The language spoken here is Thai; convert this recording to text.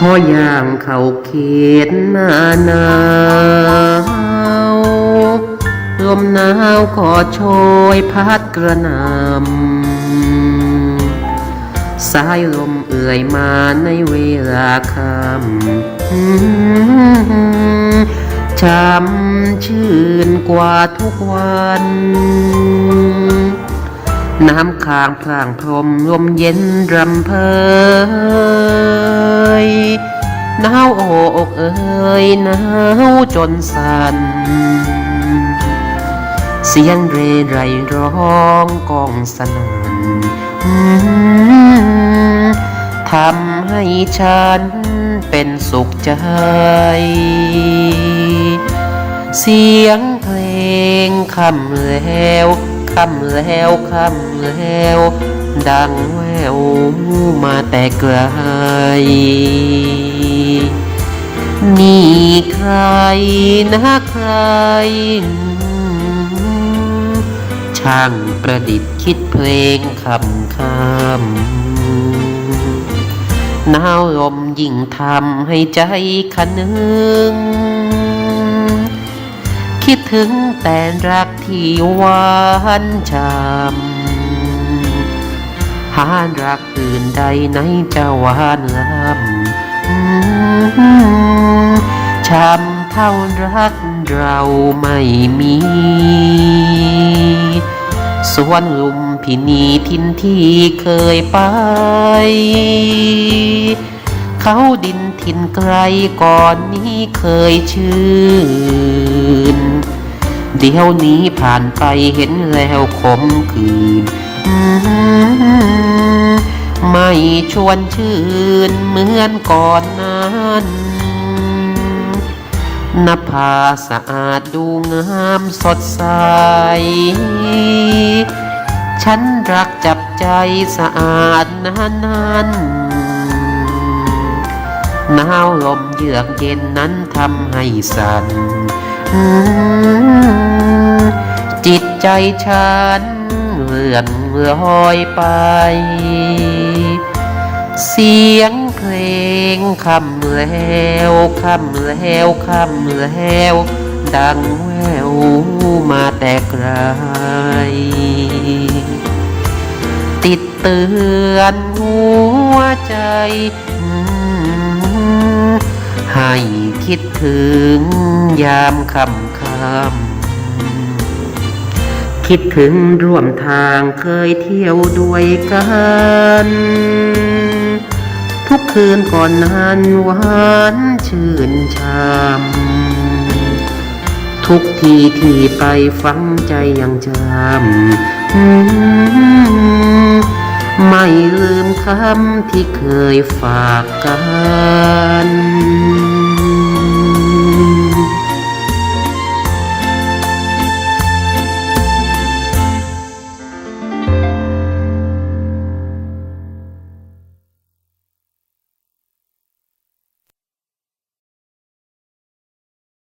พอย่างเขาเขตหน้าหนาวลมหนาวก็โชยพัดกระนำสายลมเอื่อยมาในเวลาค่ำช้ำชื่นกว่าทุกวัน น้ำค้างพลางพรมลมเย็นรำเพย หนาวจนสัน่นเสียงเรไรร้องกองสนัน่นทำให้ฉันเป็นสุขใจ เสียงเพลงคำแล้วคำแล้วคำแล้ว ดังแววมาแต่ไกล นี่ใครนะใคร ช่างประดิษฐ์คิดเพลงคำคำหนาวลมยิ่งทำให้ใจคะนึง คิดถึงแต่รักที่หวานช้ำหารักอื่นใดไหนจะหวานล้ำ ช้ำเท่ารักเราไม่มี สวนลุมพินีทินที่เคยไป เขาดินถิ่นไกลก่อนนี้เคยชื่น เดี๋ยวนี้ผ่านไปเห็นแล้วขมคืนอ ไม่ชวนชื่นเหมือนก่อนนั้นนภาสะอาดดูงามสดใส ฉันรักจับใจสะอาดนานนั้นหนาวลมเยือกเย็นนั้นทำให้สั่นจิตใจฉัน ลื่อนลอยไป เสียงเพลงคำแล้วคำแล้วคำแล้ว ดังแววมาแต่ไกลติดเตือนหัวใจ ให้คิดถึงยามคำคำ คิดถึงร่วมทางเคยเที่ยวด้วยกัน ทุกคืนก่อนนั้นหวานชื่นชามทุกทีที่ไปฟังใจยังจำไม่ลืมคำที่เคยฝากกัน